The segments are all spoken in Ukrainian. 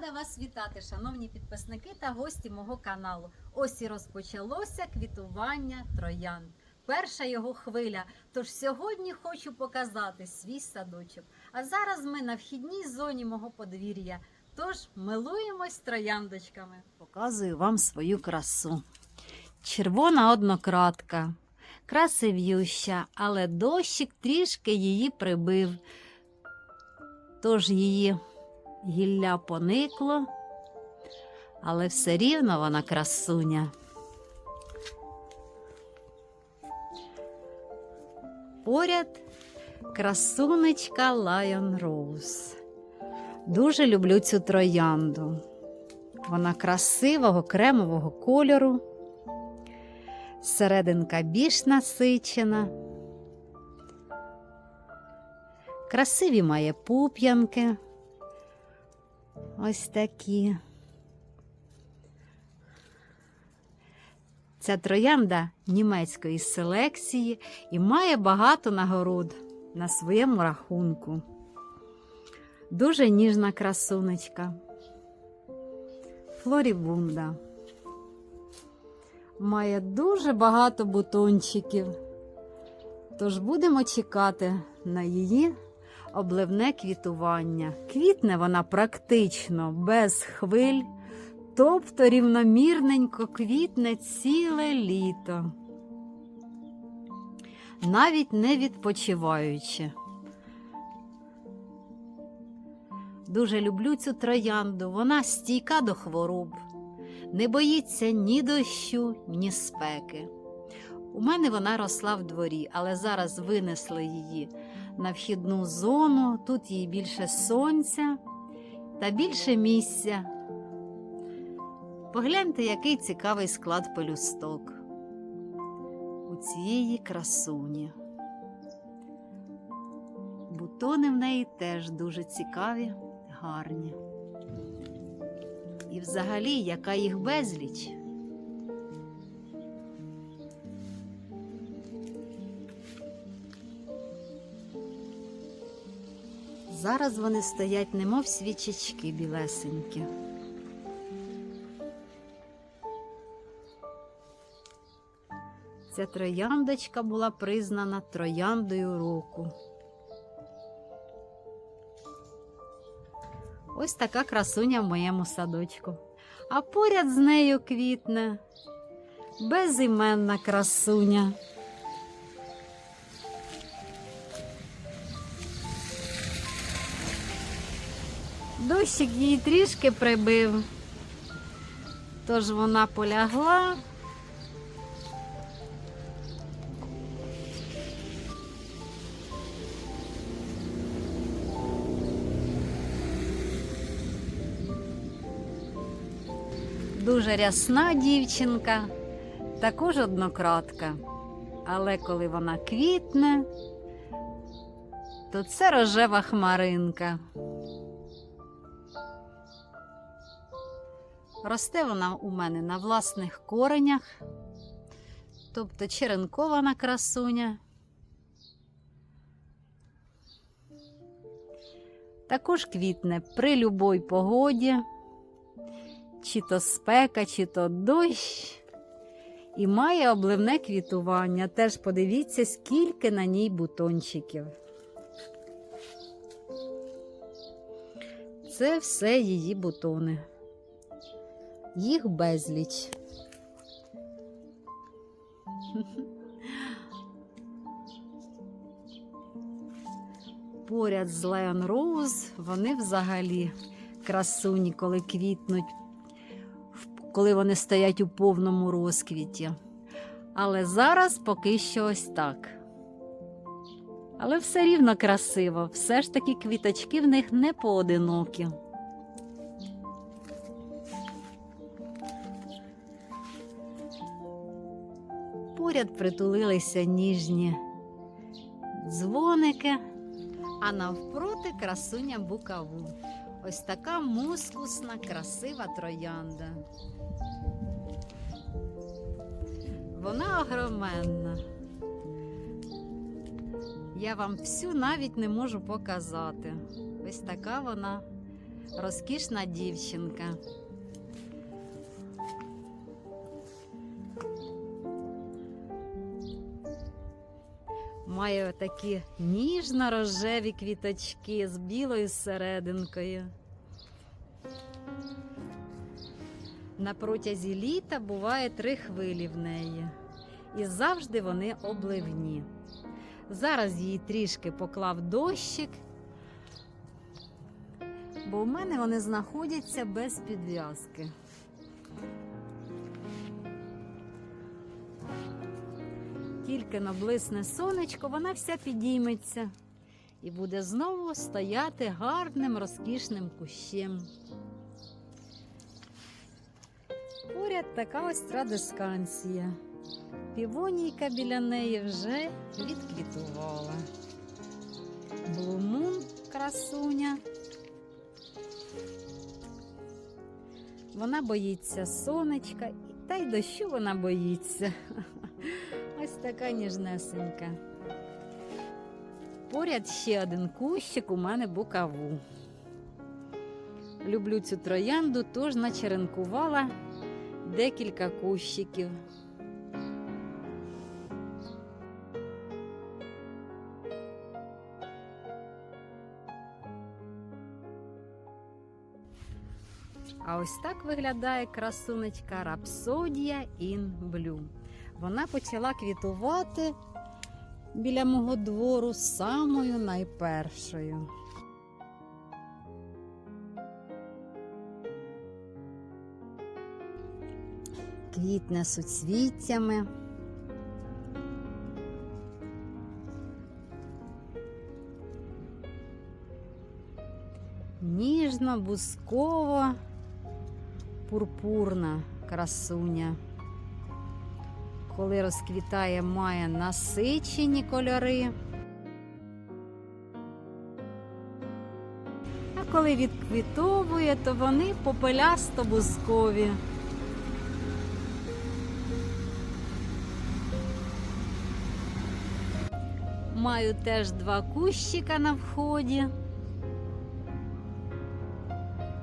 Рада вас вітати, шановні підписники та гості мого каналу. Ось і розпочалося квітування троянд. Перша його хвиля. Тож сьогодні хочу показати свій садочок. А зараз ми на вхідній зоні мого подвір'я. Тож милуємось трояндочками. Показую вам свою красу. Червона однократка, красивюща, але дощик трішки її прибив. Тож її гілля поникло, але все рівно вона красуня. Поряд красунечка Lion Rose. Дуже люблю цю троянду. Вона красивого кремового кольору, серединка більш насичена. Красиві має пуп'янки. Ось такі. Ця троянда німецької селекції і має багато нагород на своєму рахунку. Дуже ніжна красунечка. Флорібунда. Має дуже багато бутончиків. Тож будемо чекати на її обливне квітування. Квітне вона практично без хвиль, тобто рівномірненько квітне ціле літо, навіть не відпочиваючи. Дуже люблю цю троянду, вона стійка до хвороб, не боїться ні дощу, ні спеки. У мене вона росла в дворі, але зараз винесли її на вхідну зону. Тут їй більше сонця та більше місця. Погляньте, який цікавий склад пелюсток у цієї красуні. Бутони в неї теж дуже цікаві, гарні. І взагалі, яка їх безліч. Зараз вони стоять, немов свічечки білесенькі. Ця трояндочка була признана трояндою року. Ось така красуня в моєму садочку. А поряд з нею квітне безіменна красуня. Дощик її трішки прибив, тож вона полягла. Дуже рясна дівчинка, також однократка. Але коли вона квітне, то це рожева хмаринка. Росте вона у мене на власних коренях, тобто черенкована красуня. Також квітне при любой погоді, чи то спека, чи то дощ, і має обливне квітування. Теж подивіться, скільки на ній бутончиків. Це все її бутони їх безліч. Поряд з Lion Rose вони взагалі красуні, коли квітнуть, коли вони стоять у повному розквіті. Але зараз поки що ось так. Але все рівно красиво, все ж таки квіточки в них не поодинокі. Поряд притулилися ніжні дзвоники, а навпроти красуня букаву. Ось така мускусна, красива троянда. Вона огроменна. Я вам всю навіть не можу показати. Ось така вона Розкішна дівчинка. Має такі ніжно-рожеві квіточки з білою серединкою. На протязі літа буває три хвилі в неї, і завжди вони обливні. Зараз її трішки поклав дощик, бо в мене вони знаходяться без підв'язки. Тільки наблисне сонечко, вона вся підійметься і буде знову стояти гарним розкішним кущем. Поряд така ось традисканція. Півонійка біля неї вже відквітувала. Блумун красуня. Вона боїться сонечка, та й дощу вона боїться. Ось така ніжнесенька. Поряд ще один кущик у мене букаву. Люблю цю троянду, тож начеренкувала декілька кущиків. А ось так виглядає красунечка Рапсодія in Blue. Вона почала квітувати біля мого двору самою найпершою. Квітне суцвіттями. Ніжно, бусково, пурпурна красуня. Коли розквітає, має насичені кольори. А коли відквітовує, то вони попелясто бускові. Маю теж два кущика на вході.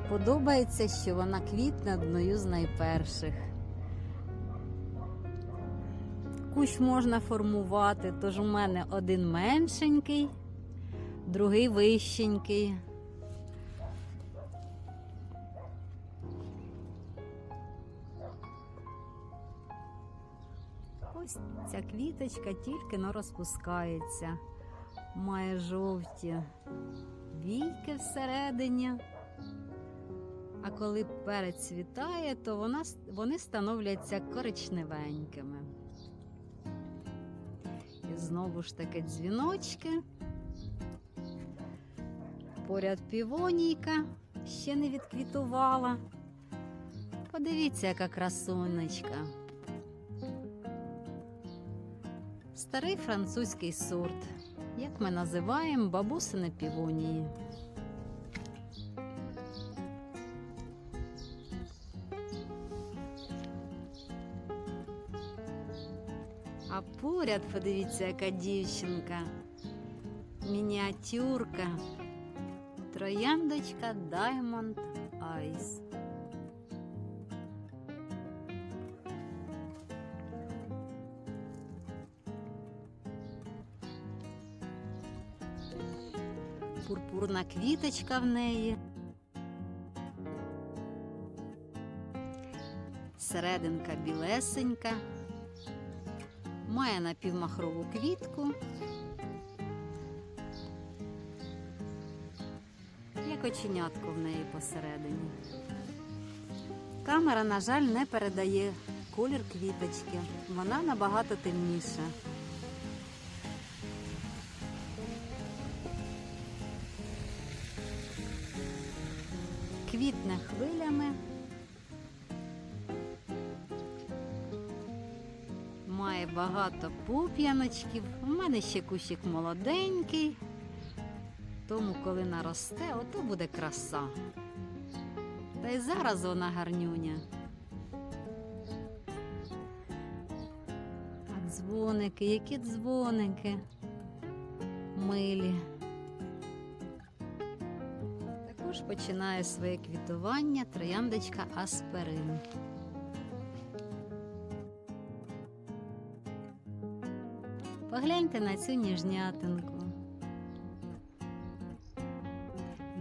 Подобається, що вона квітне одною з найперших. Кущ можна формувати, тож у мене один меншенький, другий вищенький. Ось ця квіточка тільки но розпускається, має жовті війки всередині. А коли перецвітає, то вона, вони становляться коричневенькими. І знову ж таки дзвіночки. Поряд півонійка ще не відквітувала. Подивіться, яка красунечка. Старий французький сорт, як ми називаємо бабусини півонії. Поряд, подивіться, яка дівчинка, мініатюрка, трояндочка Diamond Eyes. Пурпурна квіточка в неї. Серединка білесенька має напівмахрову квітку, як оченятко в неї посередині. Камера, на жаль, не передає колір квіточки, вона набагато темніша. Квітне хвилями. Багато пуп'яночків. У мене ще кущик молоденький. Тому, коли наросте, ото буде краса. Та й зараз вона гарнюня. А дзвоники, які дзвоники милі. Тож починає своє квітування трояндочка Аспирин. Погляньте на цю ніжнятинку.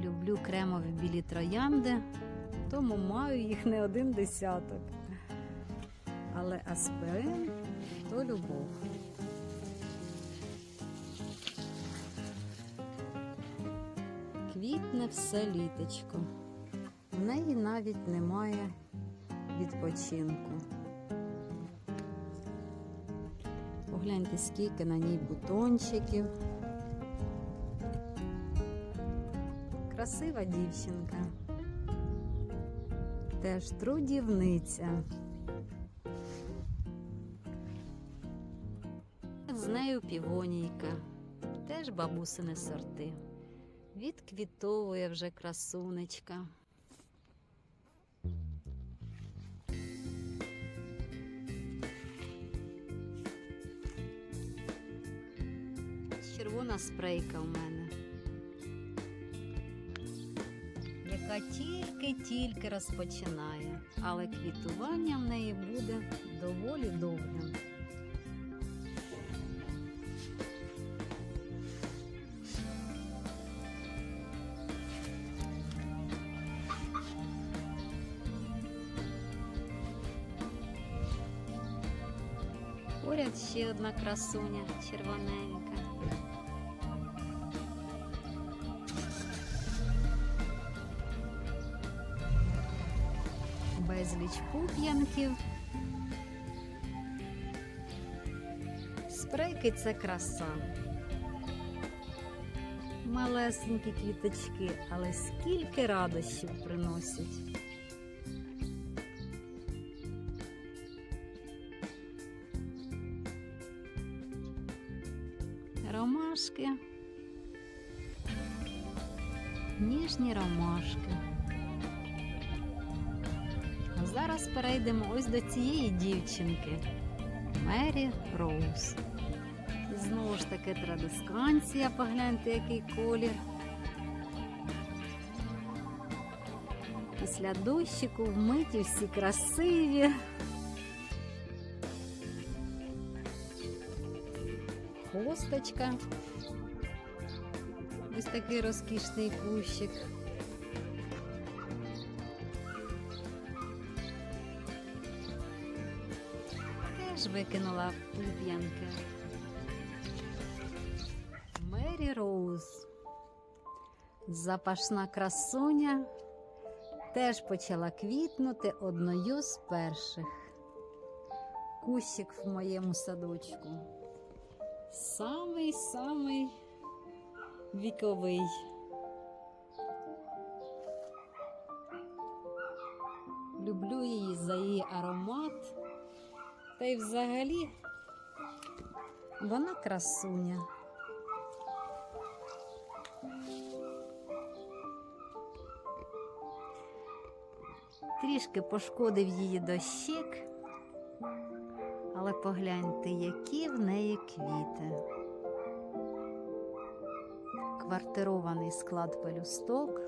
Люблю кремові білі троянди, тому маю їх не один десяток. Але аспирин то любов. Квітне все літочко. В неї навіть немає відпочинку. Погляньте, скільки на ній бутончиків. Красива дівчинка. Теж трудівниця. З нею півонійка, теж бабусини сорти. Відквітовує вже красунечка. Червона спрейка у мене, яка тільки-тільки розпочинає, але квітування в неї буде доволі довгим. Поряд ще одна красуня червоненька. Безліч пуп'янків. Спрейки це краса. Малесенькі квіточки, але скільки радощів приносять. ромашки, ніжні ромашки. Зараз перейдемо ось до цієї дівчинки Мері Роуз. Знову ж таки традисканція, погляньте, який колір. Після дощику вмиті всі красиві. хосточка. Ось такий розкішний кущик. Викинула пуп'янки. Мері Роуз. Запашна красуня теж почала квітнути одною з перших. Кущик в моєму садочку самий самий віковий. Люблю її за її аромат. Та й взагалі вона красуня. Трішки пошкодив її дощик. Але погляньте, які в неї квіти. Квартирований склад пелюсток.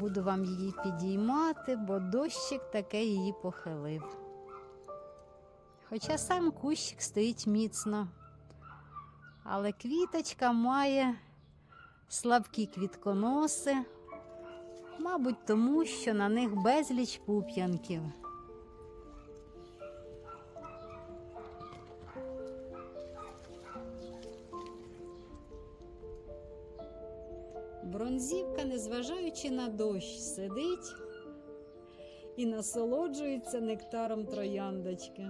Буду вам її підіймати, бо дощик таке її похилив. Хоча сам кущик стоїть міцно, але квіточка має слабкі квітконоси. Мабуть, тому що на них безліч пуп'янків. Бронзівка, незважаючи на дощ, сидить і насолоджується нектаром трояндочки.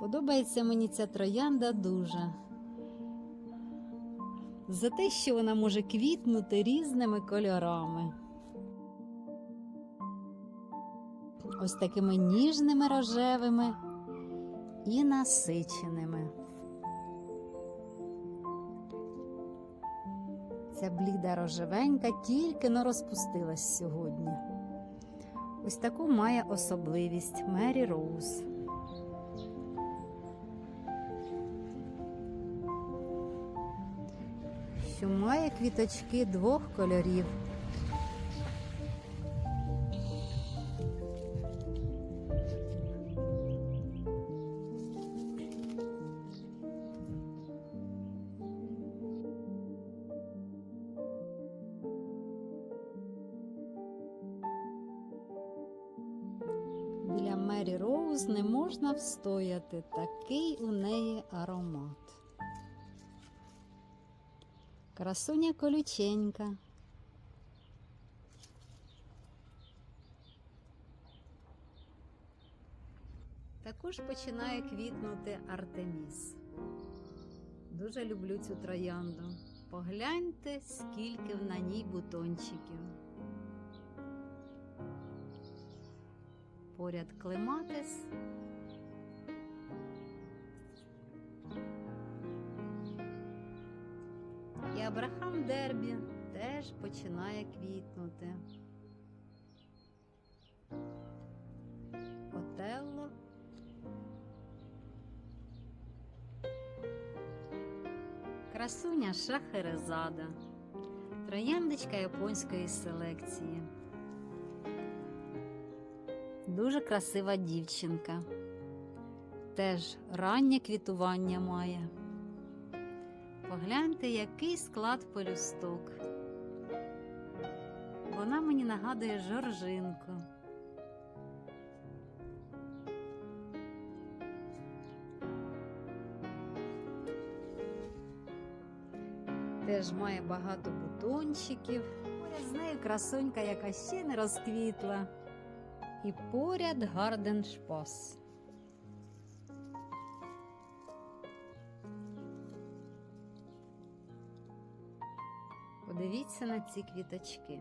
Подобається мені ця троянда дуже за те, що вона може квітнути різними кольорами. Ось такими ніжними рожевими і насиченими. Ця бліда рожевенька тільки не розпустилась сьогодні. Ось таку має особливість Мері Роуз. Що має квіточки двох кольорів. Мері не можна встояти, такий у неї аромат. Красуня колюченька. Також починає квітнути Артеміс. Дуже люблю цю троянду. Погляньте, скільки на ній бутончиків. Поряд клематис. І Абрахам Дербі теж починає квітнути. Отелло. Красуня Шахерезада. Трояндочка японської селекції. Дуже красива дівчинка. Теж раннє квітування має. Погляньте, який склад пелюсток. Вона мені нагадує жоржинку. Теж має багато бутончиків. З нею красунька, яка ще не розквітла. І поряд гарден шпас. Подивіться на ці квіточки.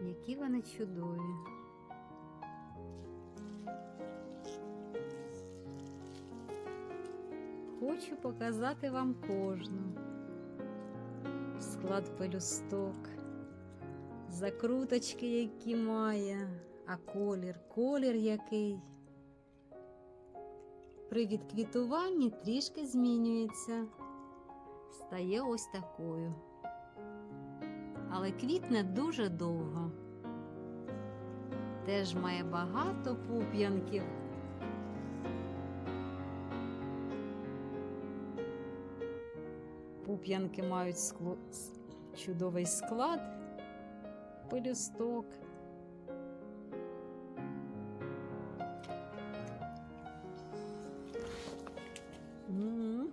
Які вони чудові. Хочу показати вам кожну. Склад пелюсток, закруточки, які має, а колір, колір який. При відквітуванні трішки змінюється, стає ось такою. Але квітне дуже довго. Теж має багато пуп'янків. Пуп'янки мають скло... чудовий склад, пелюсток. М.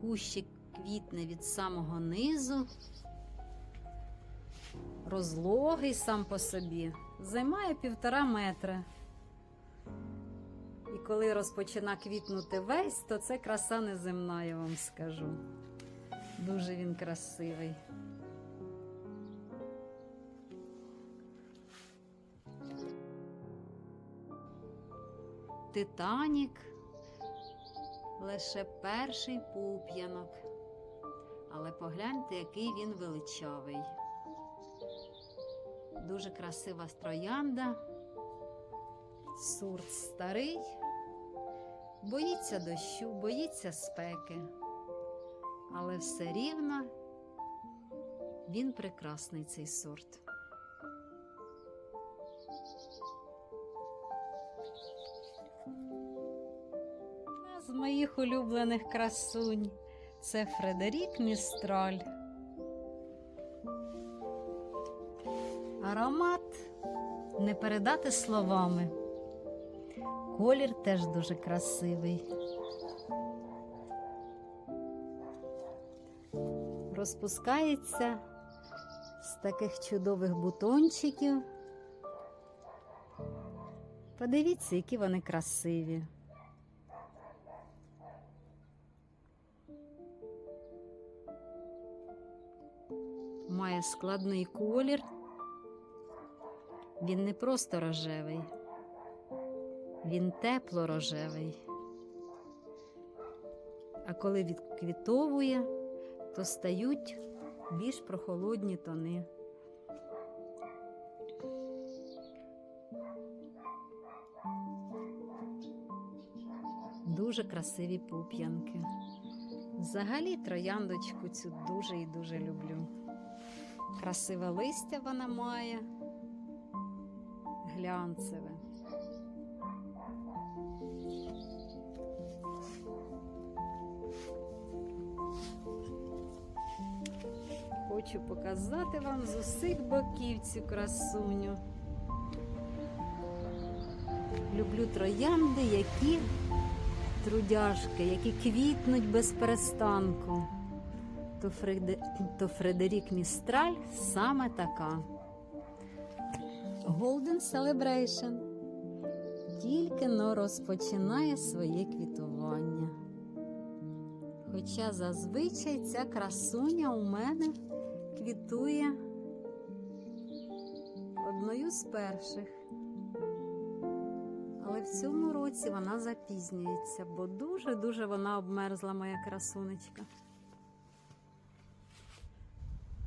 Кущик квітне від самого низу, розлогий сам по собі, займає півтора метра. Коли розпочина квітнути весь, то це краса неземна, я вам скажу. Дуже він красивий. Титанік лише перший пуп'янок. Але погляньте, який він величавий. Дуже красива троянда. Сурт старий, боїться дощу, боїться спеки, але все рівно він прекрасний цей сорт. Одна з моїх улюблених красунь це Фредерік Містраль. Аромат не передати словами. Колір теж дуже красивий. Розпускається з таких чудових бутончиків. Подивіться, які вони красиві. Має складний колір. Він не просто рожевий, він тепло рожевий. А коли відквітовує, то стають більш прохолодні тони. Дуже красиві пуп'янки. Взагалі трояндочку цю дуже і дуже люблю. Красиве листя вона має, глянцеве. Хочу показати вам з усіх боків цю красуню. Люблю троянди, які трудяшки, які квітнуть без перестанку. То, Фреде... То Фредерік Містраль саме така. Golden Celebration тільки но розпочинає своє квітування. Хоча зазвичай ця красуня у мене квітує одною з перших. Але в цьому році вона запізнюється, бо дуже-дуже вона обмерзла моя красунечка.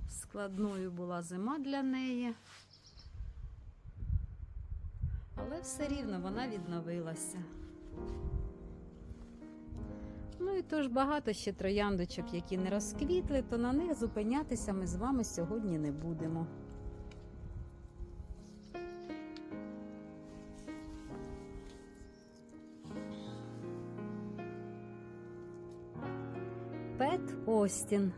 Складною була зима для неї. Але все рівно вона відновилася. Ну і тож багато ще трояндочок, які не розквітли, то на них зупинятися ми з вами сьогодні не будемо. Пет Остін.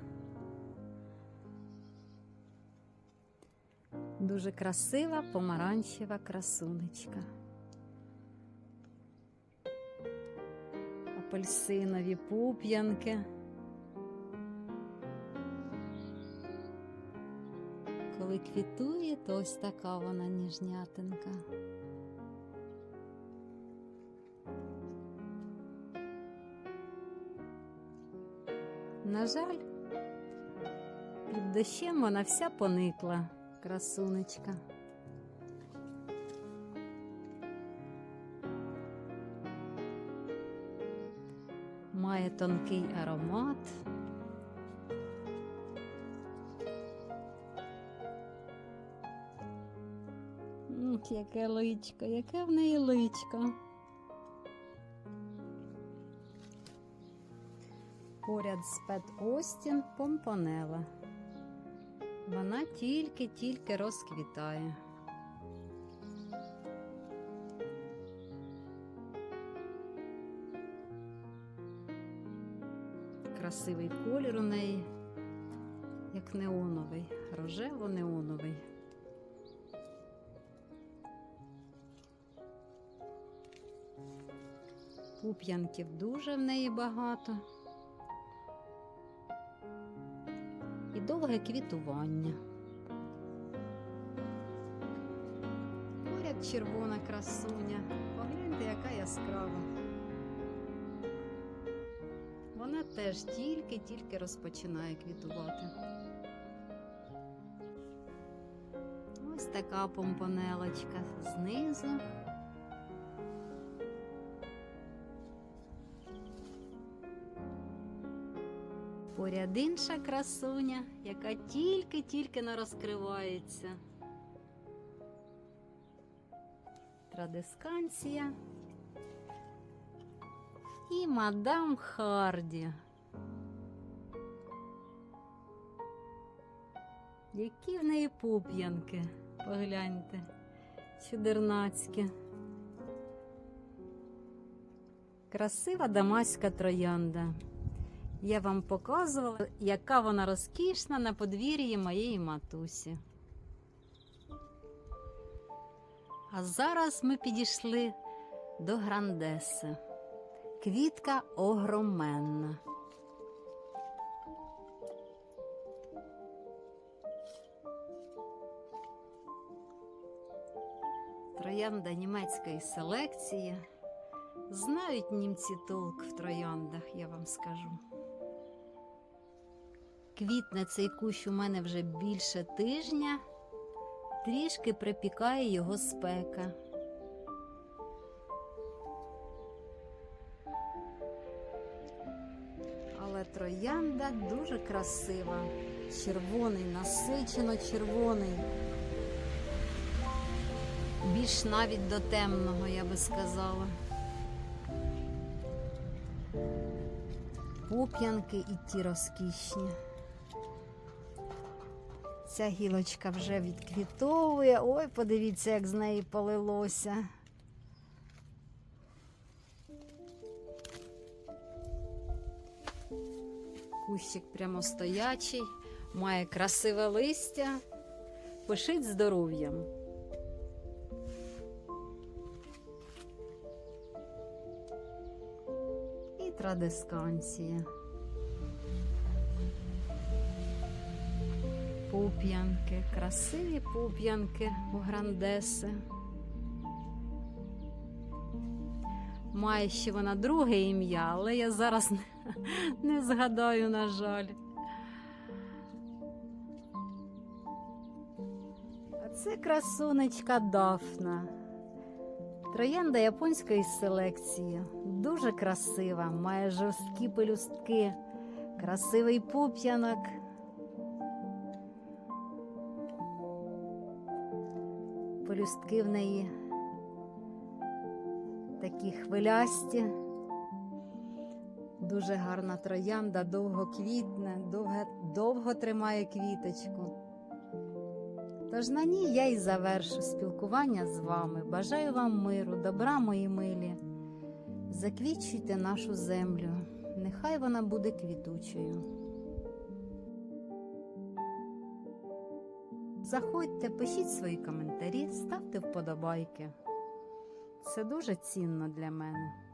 Дуже красива помаранчева красунечка. Апельсинові пуп'янки. Коли квітує, то ось така вона ніжнятинка. На жаль, під дощем вона вся поникла, красунечка. Тонкий аромат. М, Яке личко, яке в неї личко. Поряд з Пет Остін помпонела. Вона тільки-тільки розквітає. Красивий колір у неї, як неоновий, рожево-неоновий. Пуп'янків дуже в неї багато. І довге квітування. Поряд червона красуня. Погляньте, яка яскрава. Теж тільки-тільки розпочинає квітувати. Ось така помпонелочка знизу. Поряд інша красуня, яка тільки-тільки не розкривається. Традисканція і мадам Харді. Які в неї пуп'янки, погляньте, чудернацькі. Красива дамаська троянда. Я вам показувала, яка вона розкішна на подвір'ї моєї матусі. А зараз ми підійшли до Грандеси. Квітка огроменна. Троянда німецької селекції. Знають німці толк в трояндах, я вам скажу. Квітне цей кущ у мене вже більше тижня, трішки припікає його спека. Троянда дуже красива. Червоний, насичено червоний. Більш навіть до темного, я би сказала. пуп'янки і ті розкішні. Ця гілочка вже відквітовує. Ой, подивіться, як з неї полилося. Кущик прямостоячий, має красиве листя, пишить здоров'ям. І традисканція. Пуп'янки, красиві пуп'янки у грандеси. Має ще вона друге ім'я, але я зараз не згадаю, на жаль. А це красунечка Дафна. Троянда японської селекції. Дуже красива, має жорсткі пелюстки, красивий пуп'янок. Пелюстки в неї такі хвилясті. Дуже гарна троянда, довго квітне, довго, довго тримає квіточку. Тож на ній я і завершу спілкування з вами. Бажаю вам миру, добра, мої милі. Заквітчуйте нашу землю, нехай вона буде квітучою. Заходьте, пишіть свої коментарі, ставте вподобайки. Це дуже цінно для мене.